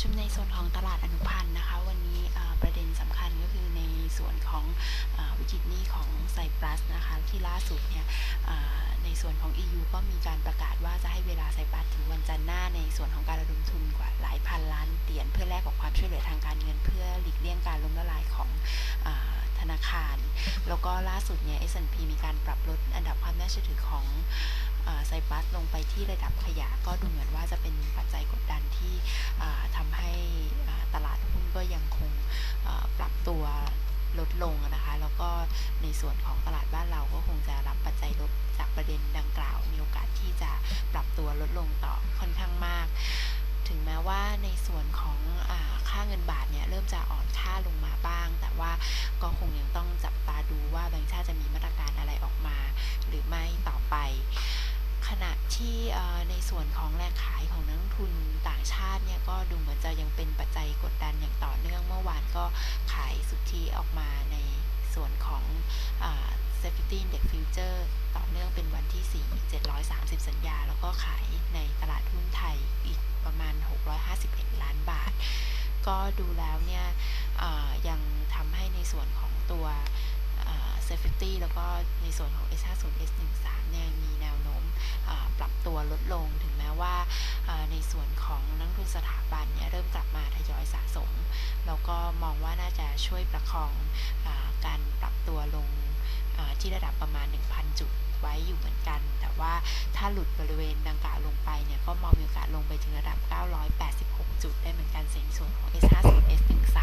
ชุมในส่วนของตลาดอนุพันธ์นะคะ วันนี้ประเด็นสำคัญก็คือในส่วนของอวิกฤตนี้ของไซปรัสนะคะ ที่ล่าสุดเนี่ยในส่วนของ EU ก็มีการประกาศว่าจะให้เวลาไซปรัสถึงวันจันทร์หน้าในส่วนของการระดมทุนกว่าหลายพันล้านเหรียญเพื่อแลกกับความช่วยเหลือทางการเงินเพื่อหลีกเลี่ยงการล้มละลายของอธนาคาร แล้วก็ล่าสุดเนี่ย S&P มีการปรับลดอันดับความน่าเชื่อถือของไซปรัสลงไปที่ระดับขยะก็ดูเหมือนเป็น ส่วนของแรงขายของนักทุนต่างชาติเนี่ยก็ดูเหมือนจะยังเป็นปัจจัยกดดันอย่างต่อเนื่องเมื่อวานก็ขายสุทธิออกมาในส่วนของอ่า Safety Index Future ต่อเนื่องเป็นวันที่ 4 730 สัญญา แล้วก็ขายในตลาดหุ้นไทยอีกประมาณ 651 ล้านบาท ก็ดูแล้วเนี่ยยังทำให้ในส่วนของตัวอ่า Safety แล้วก็ในส่วนของ S50 S13 เนี่ยมีแนวโน้มอ่าปรับตัวลดลงถึงแม้ว่าอ่าใน ส่วนของนักลงทุนสถาบันเนี่ยเริ่มกลับมาทยอยสะสม แล้วก็มองว่าน่าจะช่วยประคองอการปรับตัวลงที่ระดับประมาณ 1,000 จุดไว้อยู่เหมือนกัน แต่ว่าถ้าหลุดบริเวณดังกล่าวลงไปเนี่ยก็มองมีโอกาสลงไปถึงระดับ 986 จุดได้เหมือนกันในส่วนของ S50 S13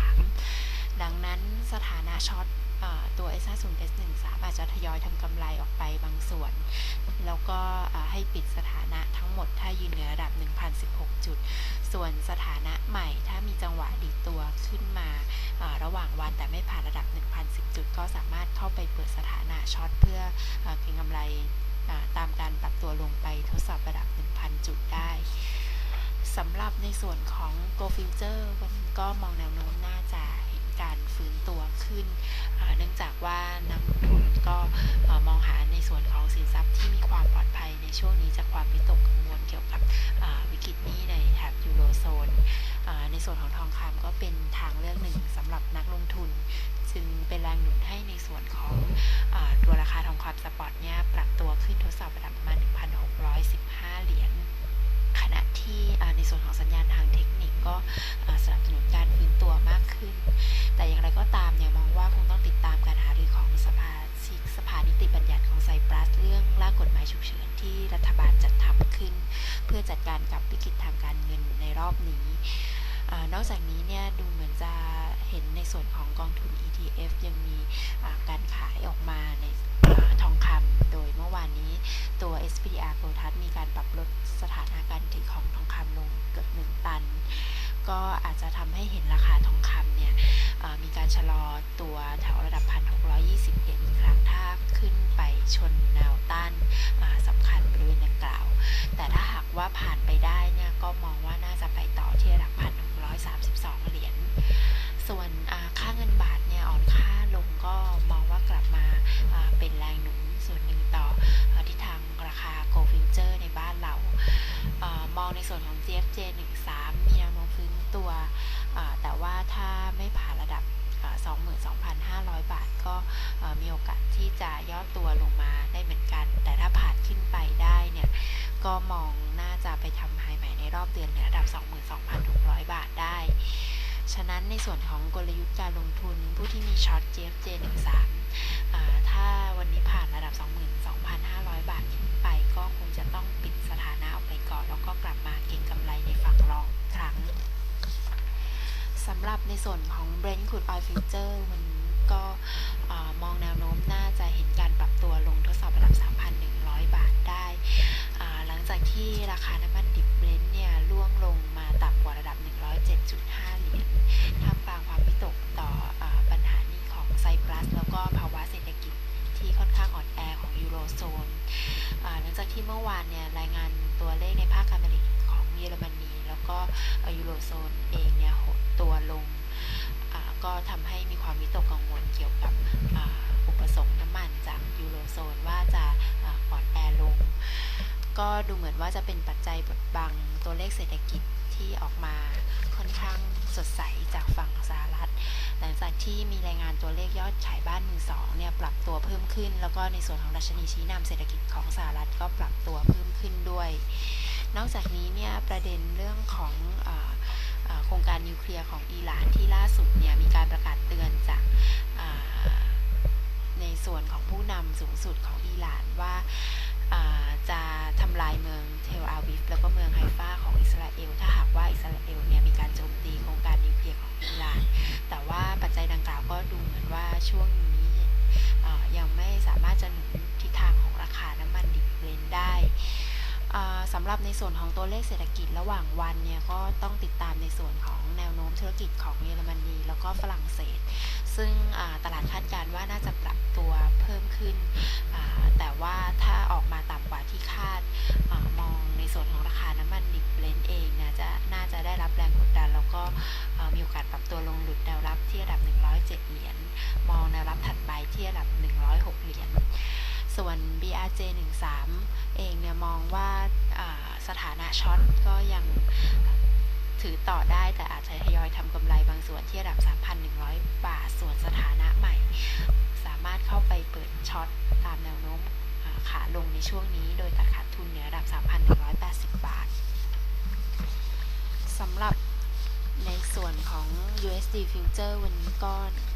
ดังนั้นสถานะช็อตอ่าตัว S50 S13 อาจจะทยอยทำกำไรออกไปบางส่วน แล้วก็ให้ปิดสถานะทั้งหมดถ้ายืนเหนือระดับ 1,016 จุด ส่วนสถานะใหม่ถ้ามีจังหวะดีตัวขึ้นมาระหว่างวันแต่ไม่ผ่านระดับ 1,010 จุด ก็สามารถเข้าไปเปิดสถานะช็อตเพื่อเก็งกำไรตามการปรับตัวลงไปทดสอบระดับ 1,000 จุดได้สำหรับในส่วนของ Go Future วันก็มองแนวโน้มน่าจะเห็นการฟื้นตัวขึ้น เนื่องจากว่านักลงทุนก็เอ่อมองหาใน ส่วนของสินทรัพย์ที่มีความปลอดภัยในช่วงนี้จากความวิตกกังวลเกี่ยวกับวิกฤตนี้ในแถบยูโรโซนในส่วนของทองคำก็เป็นทางเลือกหนึ่งสำหรับ นี้เนี่ยดูเหมือนจะเห็นในส่วนของกองทุน ETF ยังมีการขายออกมาในอทองคำโดยเมื่อวานนี้ตัว SPDR Gold Trust มีการปรับลดสถานะการถือของทองคำลงเกือบ1ตัน ก็อาจจะทำให้เห็นราคาทองคำเนี่ยมีการชะลอตัวแถวระดับ 1,620 เหรียญอีกครั้งถ้าขึ้นไปชนแนวต้านอ่าสำคัญบริเวณดังกล่าว แต่ถ้าหากว่าผ่านไปได้เนี่ยก็มองว่าน่าจะไป GFJ13 มีแนวโน้มฟื้นตัว แต่ว่าถ้าไม่ผ่านระดับ 22,500 บาท ก็มีโอกาสที่จะย่อตัวลงมาได้เหมือนกัน แต่ถ้าผ่านขึ้นไปได้เนี่ย ก็มองน่าจะไปทำไฮใหม่ในรอบเดือนในระดับ 22,600 บาทได้ ฉะนั้นในส่วนของกลยุทธ์การลงทุนผู้ที่มีช็อต GFJ13 ถ้าวันนี้ผ่านระดับ 22,500 บาทขึ้นไปก็คงจะต้อง ส่วนของ Brent Crude Oil Future วันก็มองแนวโน้มน่าจะเห็นการปรับตัวลงทดสอบระดับ 3,100 บาทได้ หลังจากที่ราคาน้ำมันดิบเบรนท์เนี่ยร่วงลงมาต่ำกว่าระดับ 107.5 เหรียญท่ามกลางความวิตกต่ออปัญหานี้ของไซปรัส แล้วก็ภาวะเศรษฐกิจที่ค่อนข้างอ่อนแอของยูโรโซนหลังจากที่เมื่อวานเนี่ยรายงานตัวเลขในภาคการผลิตของเยอรมนี แล้วก็ยูโรโซนเองเนี่ยหดตัวลง ก็ทำให้มีความวิตกกังวลเกี่ยวกับอ,อุปสงค์น้ำมันจากยูโรโซนว่าจะอ่อนแอลง ก็ดูเหมือนว่าจะเป็นปัจจัยบดบังตัวเลขเศรษฐกิจที่ออกมาค่อนข้างสดใสจากฝั่งสหรัฐ หลังจากที่มีรายงานตัวเลขยอดขายบ้านมือสองเนี่ยปรับตัวเพิ่มขึ้น แล้วก็ในส่วนของดัชนีชี้นำเศรษฐกิจของสหรัฐก็ปรับตัวเพิ่มขึ้นด้วย นอกจากนี้เนี่ยประเด็นเรื่องของอ โครงการนิวเคลียร์ของอิหร่านที่ล่าสุดเนี่ยมีการประกาศเตือนจากในส่วนของผู้นำสูงสุดของอิหร่านว่าอ่าจะทำลายเมืองเทลอาวิฟแล้วก็เมืองไฮฟาของอิสราเอล ถ้าหากว่าอิสราเอลเนี่ยมีการโจมตีโครงการนิวเคลียร์ของอิหร่าน แต่ว่าปัจจัยดังกล่าวก็ดูเหมือนว่าช่วงนี้เอ่อยังไม่สามารถจะหนุนทิศทางของราคาน้ำมันดิบเบรนท์ได้อ่าสำหรับในส่วนของตัวเลขเศรษฐกิจระหว่างวันเนี่ยก็ต้องติดตามในส่วนของแนวโน้มธุรกิจของเยอรมนีแล้วก็ฝรั่งเศส ซึ่งตลาดคาดการณ์ว่าน่าจะปรับตัวเพิ่มขึ้น แต่ว่าถ้าออกมาต่ำกว่าที่คาดอมองในส่วนของราคาน้ำมันดิบเบรนท์เองนะจะน่าจะได้รับแรงกดดัน แล้วก็มีโอกาสปรับตัวลงหลุดแนวรับที่ระดับ 107 เหรียญมองแนวรับถัดไปที่ระดับ 106 เหรียญส่วน BRJ 13 เองเนี่ยมองว่า สถานะช็อตก็ยังถือต่อได้แต่อาจจะทยอยทำกำไรบางส่วนที่ระดับ 3,100 บาท ส่วนสถานะใหม่ สามารถเข้าไปเปิดช็อตตามแนวโน้มขาลงในช่วงนี้ โดยตัดขาดทุนในระดับ 3,180 บาทสำหรับในส่วนของ USD Future วันนี้ก็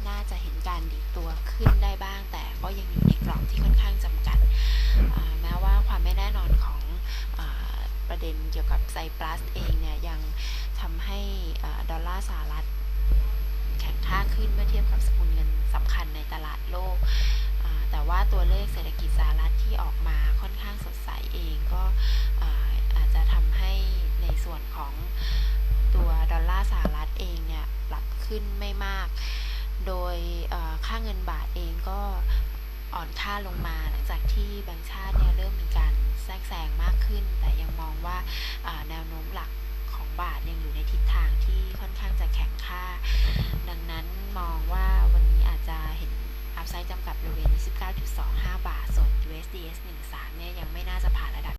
น่าจะเห็นการดีดตัวขึ้นได้บ้าง แต่ก็ยังอยู่ในกรอบที่ค่อนข้างจำกัด แม้ว่าความไม่แน่นอนของ ประเด็นเกี่ยวกับไซปรัสเองเนี่ยยังทำให้ดอลลาร์สหรัฐแข็งค่าขึ้นเมื่อเทียบกับสกุลเงินสำคัญในตลาดโลก แต่ว่าตัวเลขเศรษฐกิจสหรัฐที่ออกมาค่อนข้างสดใสเองก็อาจจะทำให้ในส่วนของตัวดอลลาร์สหรัฐเองเนี่ยปรับขึ้นไม่มาก โดยค่าเงินบาทเองก็ อ่อนค่าลงมาหลังจากที่แบงก์ชาติเนี่ยเริ่มมีการแทรกแซงมากขึ้น แต่ยังมองว่าแนวโน้มหลักของบาทยังอยู่ในทิศทางที่ค่อนข้างจะแข็งค่า ดังนั้นมองว่าวันนี้อาจจะเห็นอัพไซด์จำกัดบริเวณ 29.25 บาท ส่วน USDS 13เนี่ยยังไม่น่าจะผ่านระดับ